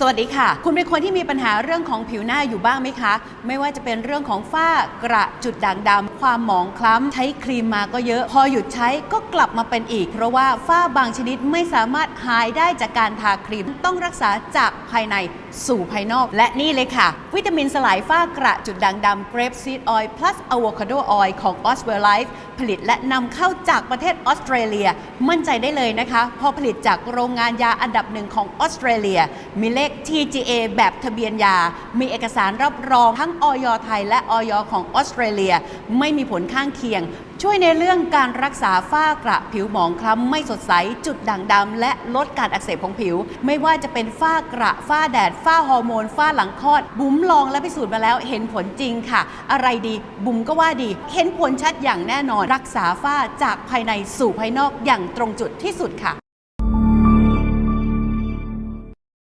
สวัสดีค่ะ คุณเป็นคนที่มีปัญหาเรื่องของผิวหน้าอยู่บ้างไหมคะ ไม่ว่าจะเป็นเรื่องของฝ้ากระจุดด่างดำความหมองคล้ำใช้ครีมมาก็เยอะ พอหยุดใช้ก็กลับมาเป็นอีก เพราะว่าฝ้าบางชนิดไม่สามารถหายได้จากการทาครีม ต้องรักษาจากภายในสู่ภายนอก และนี่เลยค่ะ วิตามินสลายฝ้ากระจุดด่างดำ Grape Seed Oil plus Avocado Oil ของ Oswell Life ผลิตและนำเข้าจากประเทศออสเตรเลีย มั่นใจได้เลยนะคะ พอผลิตจากโรงงานยาอันดับหนึ่งของออสเตรเลียมีเลข TGA แบบทะเบียนยา มีเอกสารรับรองทั้งออยไทย และออยของออสเตรเลีย ไม่มีผลข้างเคียง ช่วยในเรื่องการรักษาฝ้ากระผิวหมองคล้ำไม่สดใส จุดด่างดำและลดการอักเสบของผิว ไม่ว่าจะเป็นฝ้ากระฝ้าแดด ฝ้าฮอร์โมน ฝ้าหลังคลอด บุ๋มลองและพิสูจน์มาแล้วเห็นผลจริงค่ะ อะไรดีบุ๋มก็ว่าดี เห็นผลชัดอย่างแน่นอน รักษาฝ้าจากภายในสู่ภายนอกอย่างตรงจุดที่สุดค่ะ